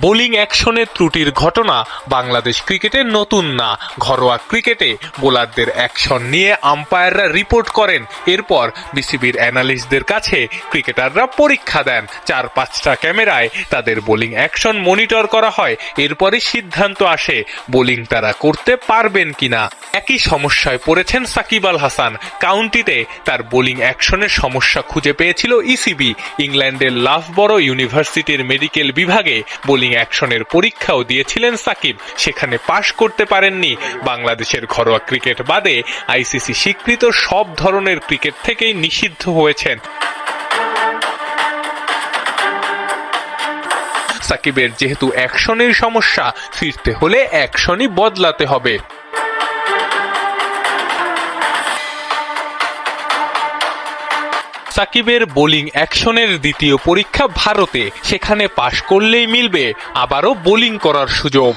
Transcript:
Bowling অ্যাকশনে ত্রুটির ঘটনা বাংলাদেশ ক্রিকেটে নতুন না। ঘরোয়া ক্রিকেটে বোলারদের অ্যাকশন নিয়ে আম্পায়াররা রিপোর্ট করেন। এরপর বিসিবির অ্যানালিস্টদের কাছে ক্রিকেটাররা পরীক্ষা দেন। চার পাঁচটা ক্যামেরায় তাদের বোলিং অ্যাকশন মনিটর করা হয়। এরপরই সিদ্ধান্ত আসে বোলিং তারা করতে পারবেন কিনা। একই সমস্যায় পড়েছেন সাকিব আল হাসান। কাউন্টিতে তার বোলিং অ্যাকশনের সমস্যা খুঁজে পেয়েছিল ইসিবি। ইংল্যান্ডের লাফবরো ইউনিভার্সিটির মেডিকেল বিভাগে বোলিং অ্যাকশনের পরীক্ষাও দিয়েছিলেন সাকিব। সেখানে পাশ করতে পারেননি। বাংলাদেশের ঘরোয়া ক্রিকেট বাদে আইসিসি স্বীকৃত সব ধরনের ক্রিকেট থেকেই নিষিদ্ধ হয়েছেন। সাকিবের যেহেতু অ্যাকশনের সমস্যা, ফিরতে হলে অ্যাকশনই বদলাতে হবে। সাকিবের বোলিং অ্যাকশনের দ্বিতীয় পরীক্ষা ভারতে। সেখানে পাশ করলেই মিলবে আবারও বোলিং করার সুযোগ।